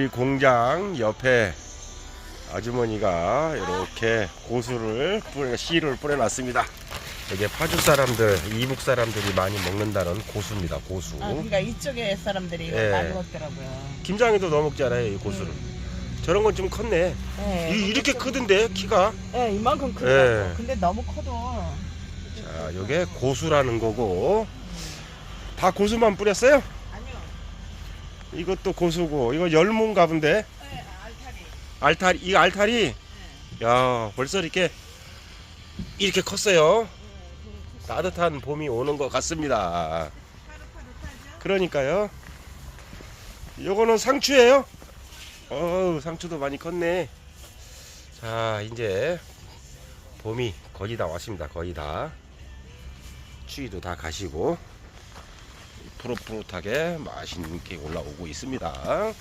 이 공장 옆에 아주머니가 이렇게 고수를 뿌려 씨를 뿌려놨습니다. 이게 파주 사람들, 이북 사람들이 많이 먹는다는 고수입니다. 고수. 아, 그러니까 이쪽에 사람들이 예. 많이 먹더라고요. 김장에도 넣어 먹잖아요, 이 고수를. 음. 저런 건 좀 컸네. 네, 이, 이렇게 좀- 크던데 키가. 네, 이만큼 크더라고. 예. 근데 너무 커도. 자, 요게 고수라는 거고. 다 고수만 뿌렸어요? 이것도 고수고, 이거 열무인가 본데. 네, 알타리. 알타리, 이 알타리. 야, 벌써 이렇게 이렇게 컸어요. 따뜻한 봄이 오는 것 같습니다. 그러니까요. 요거는 상추예요. 어우, 상추도 많이 컸네. 자, 이제 봄이 거의 다 왔습니다. 거의 다. 추위도 다 가시고 푸릇푸릇하게 맛있게 올라오고 있습니다.